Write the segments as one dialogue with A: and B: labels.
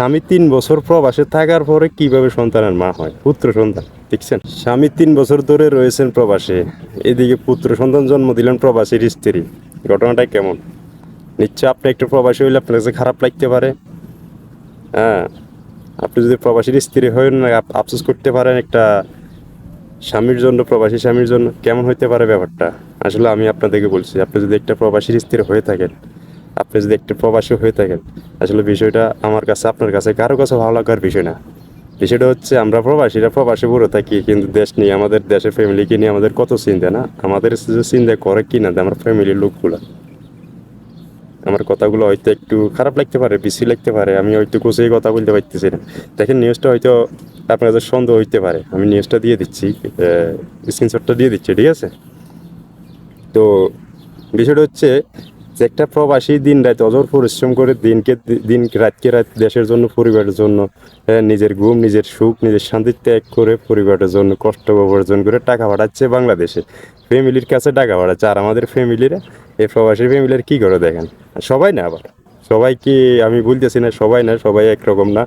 A: স্বামী তিন বছর প্রবাসে থাকার পরে কীভাবে সন্তানের মা হয়? পুত্র সন্তান, দেখছেন? স্বামী তিন বছর ধরে রয়েছেন প্রবাসে। এদিকে পুত্র সন্তান জন্ম দিলেন প্রবাসীর স্ত্রী। ঘটনাটা কেমন? নিশ্চয় আপনি একটু প্রবাসী হইলে আপনার কাছে খারাপ লাগতে পারে। হ্যাঁ আপনি যদি প্রবাসীর স্ত্রী না আপ- আফসোস করতে পারেন একটা স্বামীর জন্য, প্রবাসী স্বামীর জন্য, কেমন হইতে পারে ব্যাপারটা? আসলে আমি আপনাদেরকে বলছি, আপনি যদি একটা প্রবাসীর স্ত্রী হয়ে থাকেন আপনি যদি একটা প্রবাসী হয়ে থাকেন, আসলে বিষয়টা আমার কাছে, আপনার কাছে কারও কাছে ভালো লাগার বিষয় না। বিষয়টা হচ্ছে আমরা প্রবাসীরা প্রবাসী পুরো থাকি, কিন্তু দেশ নিয়ে, আমাদের দেশের ফ্যামিলিকে নিয়ে আমাদের কত চিন্তা না? আমাদের চিন্তা করে কি না আমার ফ্যামিলির লোকগুলো। আমার কথাগুলো হয়তো একটু খারাপ লাগতে পারে বেশি লাগতে পারে, আমি হয়তো কোচেই কথা বলতে পারতেছি না। দেখেন নিউজটা হয়তো আপনার কাছে সন্দেহ হইতে পারে। আমি নিউজটা দিয়ে দিচ্ছি স্ক্রিনশটটা দিয়ে দিচ্ছি, ঠিক আছে? তো, বিষয়টা হচ্ছে যে একটা প্রবাসী দিন রাত অজর পরিশ্রম করে দিনকে দিন রাতকে রাত দেশের জন্য, পরিবারের জন্য নিজের ঘুম, নিজের সুখ, নিজের শান্তি ত্যাগ করে পরিবারের জন্য কষ্ট উপার্জন করে টাকা পাঠাচ্ছে বাংলাদেশে। ফ্যামিলির কাছে টাকা পাঠাচ্ছে। আর আমাদের ফ্যামিলিরা, এই প্রবাসী ফ্যামিলির কি করে দেখেন? সবাই না আবার। সবাই কি, আমি বলতেছি না সবাই না, সবাই একরকম না।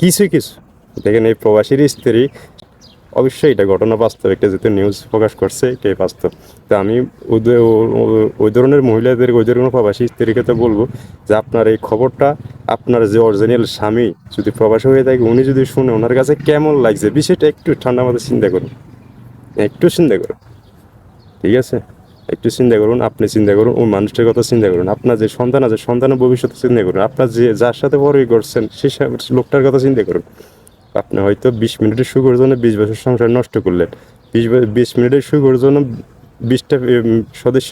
A: কিছু কিছু। দেখেন এই প্রবাসীর স্ত্রী অবশ্যই এটা ঘটনা বাস্তব একটা যেহেতু নিউজ প্রকাশ করছে, এটাই বাস্তব। তো আমি ওই ধরনের মহিলাদের, ওই ধরনের প্রবাসী স্ত্রীকে তো বলব যে আপনার এই খবরটা, আপনার যে অরিজিনাল স্বামী যদি প্রবাসী হয়ে থাকে, উনি যদি শুনে ওনার কাছে কেমন লাগছে, বিষয়টা একটু ঠান্ডা মাথায় চিন্তা করুন। একটু চিন্তা করুন। ঠিক আছে? একটু চিন্তা করুন, আপনি চিন্তা করুন, ওই মানুষটার কথা চিন্তা করুন। আপনার যে সন্তান আছে, সন্তানের ভবিষ্যতে চিন্তা করুন। আপনার যে যার সাথে বড়ই করছেন সেই লোকটার কথা চিন্তা করুন। আপনি হয়তো বিশ মিনিটের সুখের জন্য বিশ বছর সংসার নষ্ট করলেন। বিশ বিশ মিনিটের সুখের জন্য বিশটা সদস্য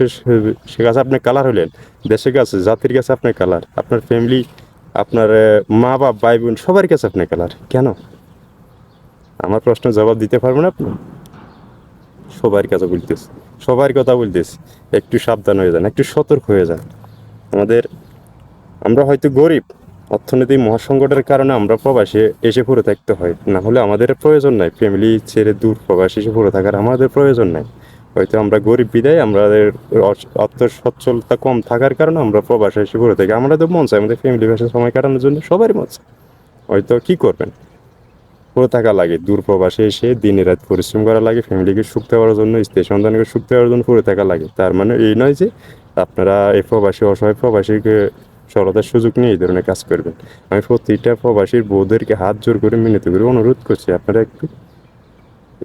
A: সে কাছে আপনি কালার হলেন, দেশের কাছে, জাতির কাছে আপনার কালার, আপনার ফ্যামিলি আপনার মা বাপ, ভাই বোন, সবার কাছে আপনার কালার। কেন? আমার প্রশ্নের জবাব দিতে পারবেন আপনি? সবার কাছে বলতেছি, সবার কথা বলতেছি, একটু সাবধান হয়ে যান, একটু সতর্ক হয়ে যান। আমাদের, আমরা হয়তো গরিব অর্থনৈতিক মহাসংকটের কারণে আমরা প্রবাসে এসে পড়ে থাকতে হয়। না হলে আমাদের প্রয়োজন নাই। ফ্যামিলি ছেড়ে দূর প্রবাসে এসে পড়ে থাকার আমাদের প্রয়োজন নাই। হয়তো আমরা গরিব বিদায়, আমাদের অর্থ- সচ্ছলতা কম থাকার কারণে আমরা প্রবাসে এসে পড়ে থাকি। আমরা তো মন চাই আমাদের ফ্যামিলি ভাষা সময় কাটানোর জন্য সবারই মন চায়। হয়তো কী করবেন? পড়ে থাকা লাগে, দূর প্রবাসে এসে দিনে রাত পরিশ্রম করা লাগে, ফ্যামিলিকে সুখ দেওয়ার জন্য স্ত্রী সন্তানকে সুখ দেওয়ার জন্য পড়ে থাকা লাগে। তার মানে এই নয় যে আপনারা এই প্রবাসী, অসহায় প্রবাসীকে সরতার সুযোগ নিয়ে এই ধরনের কাজ করবেন। আমি প্রতিটা প্রবাসীর বউদেরকে হাত জোর করে মিনতি করে অনুরোধ করছি, আপনারা একটু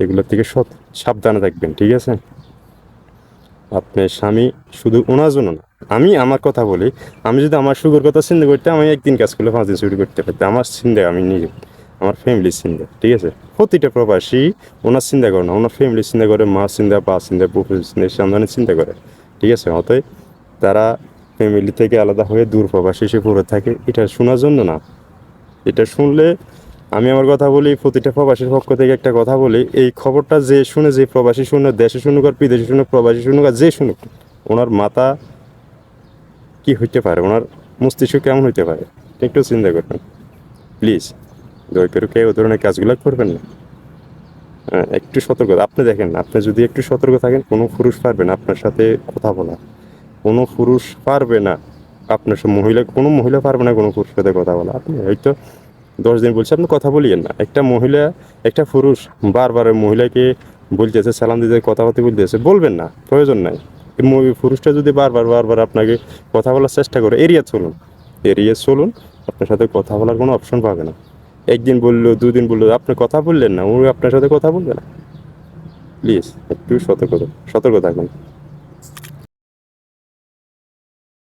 A: এগুলোর থেকে সৎ, সাবধানে থাকবেন, ঠিক আছে? আপনার স্বামী শুধু ওনার জন্য না, আমি আমার কথা বলি, আমি যদি আমার সুখের কথা চিন্তা করতে আমি একদিন কাজ করলে পাঁচ দিন ছুটি করতে পারতাম, আমার চিন্তা আমি নিজে, আমার ফ্যামিলির চিন্তা ঠিক আছে? প্রতিটা প্রবাসী ওনার চিন্তা করে না, ওনার ফ্যামিলির চিন্তা করে, মা চিন্তা বা চিন্তা বুফু চিন্তা, সন্তানের চিন্তা করে, ঠিক আছে? অতএব তারা ফ্যামিলি থেকে আলাদা হয়ে দূর প্রবাসী এসে পড়ে থাকে। এটা শোনার জন্য না। এটা শুনলে আমি আমার কথা বলি প্রতিটা প্রবাসীর পক্ষ থেকে একটা কথা বলি এই খবরটা যে শুনে যে প্রবাসী শুনে দেশে শুনুক আর বিদেশে শুনুক প্রবাসী শুনুক আর যে শুনুক ওনার মাথা কি হইতে পারে? ওনার মস্তিষ্ক কেমন হইতে পারে? একটু চিন্তা করবেন। প্লিজ দয়া করে কেউ ধরনের কাজগুলো করবেন না। হ্যাঁ, একটু সতর্ক আপনি দেখেন আপনি যদি একটু সতর্ক থাকেন কোনো পুরুষ পারবে না আপনার সাথে কথা বলা কোনো পুরুষ পারবে না। আপনার সব মহিলা, কোনো মহিলা পারবে না কোনো পুরুষের সাথে কথা বলা। আপনি হয়তো দশ দিন বলছে, আপনি কথা বলিয়েন না। একটা মহিলা, একটা পুরুষ বারবার মহিলাকে বলতেছে, সালাম দিতে কথা বলতে বলতেছে, বলবেন না, প্রয়োজন নাই। পুরুষটা যদি বারবার বারবার আপনাকে কথা বলার চেষ্টা করে, এড়িয়ে চলুন এড়িয়ে চলুন, আপনার সাথে কথা বলার কোনো অপশন পাবে না। একদিন বলল, দুদিন বলল, আপনি কথা বললেন না ও আপনার সাথে কথা বলবে না। প্লিজ একটু সতর্ক সতর্ক থাকুন।